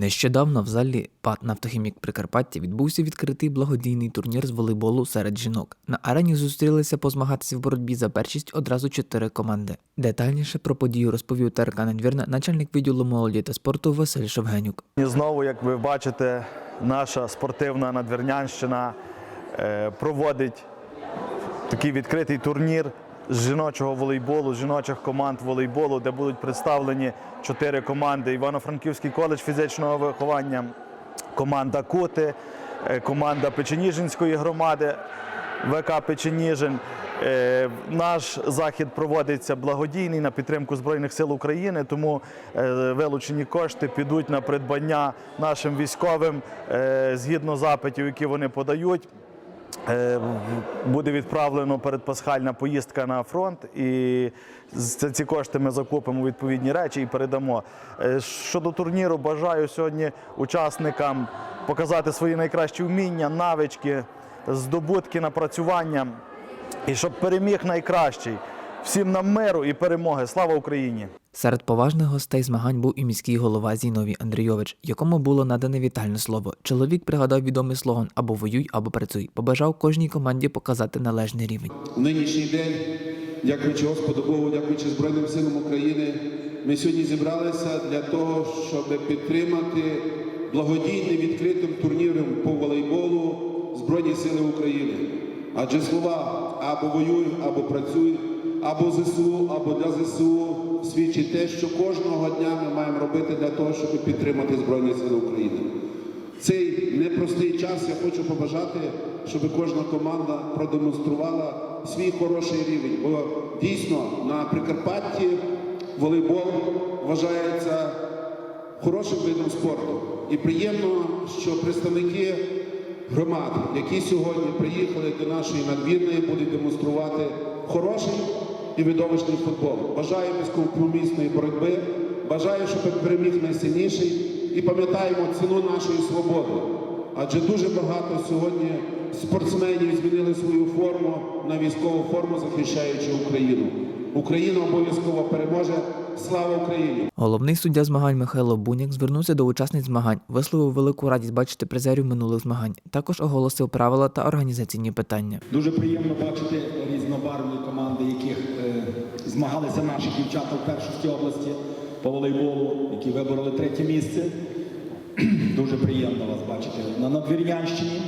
Нещодавно в залі ПАТ «Нафтохімік Прикарпаття» відбувся відкритий благодійний турнір з волейболу серед жінок. На арені зустрілися позмагатися в боротьбі за першість одразу чотири команди. Детальніше про подію розповів ТРК «Надвірна» начальник відділу молоді та спорту Василь Шовгенюк. І знову, як ви бачите, наша спортивна надвірнянщина е, проводить такий відкритий турнір з жіночого волейболу, з жіночих команд волейболу, де будуть представлені чотири команди: Івано-Франківський коледж фізичного виховання, команда Кути, е, команда Печеніжинської громади. ВК Печеніжин. Е, Наш захід проводиться благодійний на підтримку Збройних сил України, тому е, вилучені кошти підуть на придбання нашим військовим згідно запитів, які вони подають. Е, Буде відправлено передпасхальна поїздка на фронт, і за ці кошти ми закупимо відповідні речі і передамо. Е, Щодо турніру, бажаю сьогодні учасникам показати свої найкращі вміння, навички, здобутки, напрацювання, і щоб переміг найкращий. Всім нам миру і перемоги. Слава Україні! Серед поважних гостей змагань був і міський голова Зіновій Андрійович, якому було надане вітальне слово. Чоловік пригадав відомий слоган або воюй, або працюй. Побажав кожній команді показати належний рівень. Нинішній день, дякуючи Господу Богу, дякуючи Збройним силам України, ми сьогодні зібралися для того, щоб підтримати благодійним відкритим турніром по волейболу Збройні Сили України. Адже слова або воюй, або працюй, або ЗСУ, або для ЗСУ свідчить те, що кожного дня ми маємо робити для того, щоб підтримати Збройні Сили України. Цей непростий час я хочу побажати, щоб кожна команда продемонструвала свій хороший рівень. Бо дійсно на Прикарпатті волейбол вважається хорошим видом спорту. І приємно, що представники громад, які сьогодні приїхали до нашої надвірної, будуть демонструвати хороший і видовищний футбол. Бажаю безкомпромісної боротьби, бажаю, щоб переміг найсильніший і пам'ятаємо ціну нашої свободи. Адже дуже багато сьогодні спортсменів змінили свою форму на військову форму, захищаючи Україну. Україна обов'язково переможе. Слава Україні! Головний суддя змагань Михайло Буняк звернувся до учасниць змагань, висловив велику радість бачити призерів минулих змагань. Також оголосив правила та організаційні питання. Дуже приємно бачити різнобарвні команди, яких е, змагалися наші дівчата в першості області по волейболу, які вибороли третє місце. Дуже приємно вас бачити на Надвірнянщині.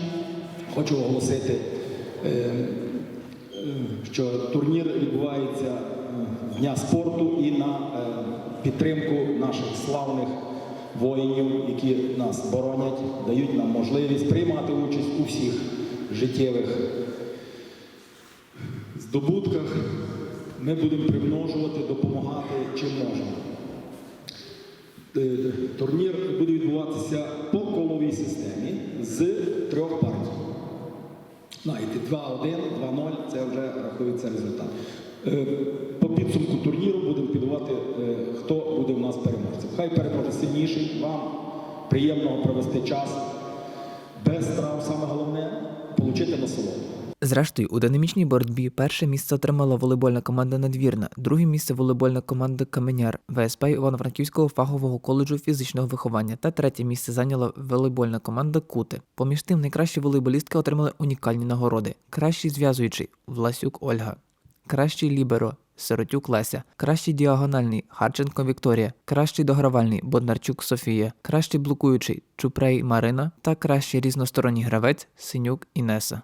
Хочу оголосити, е, е, що турнір відбувається е, Дня спорту і на е, підтримку наших славних воїнів, які нас боронять, дають нам можливість приймати участь у всіх життєвих здобутках. Ми будемо примножувати, допомагати чим можемо. Е, Турнір буде відбуватися по коловій системі з трьох партій. Знаєте, 2-1, 2-0 це вже рахується результат. Е, По підсумку турніру будемо підбивати, е, хто буде в нас переможцем. Хай переможе сильніший, вам приємно провести час без травм, саме головне отримати насолоду. Зрештою, у динамічній боротьбі перше місце отримала волейбольна команда Надвірна, друге місце волейбольна команда Каменяр, ВСП Івано-Франківського фахового коледжу фізичного виховання та третє місце зайняла волейбольна команда Кути. Поміж тим, найкращі волейболістки отримали унікальні нагороди: кращий зв'язуючий Власюк Ольга, кращий ліберо. Сиротюк Леся, кращий діагональний Харченко Вікторія, кращий догравальний Боднарчук Софія, кращий блокуючий Чупрей Марина. Та кращий різносторонній гравець Синюк Інеса.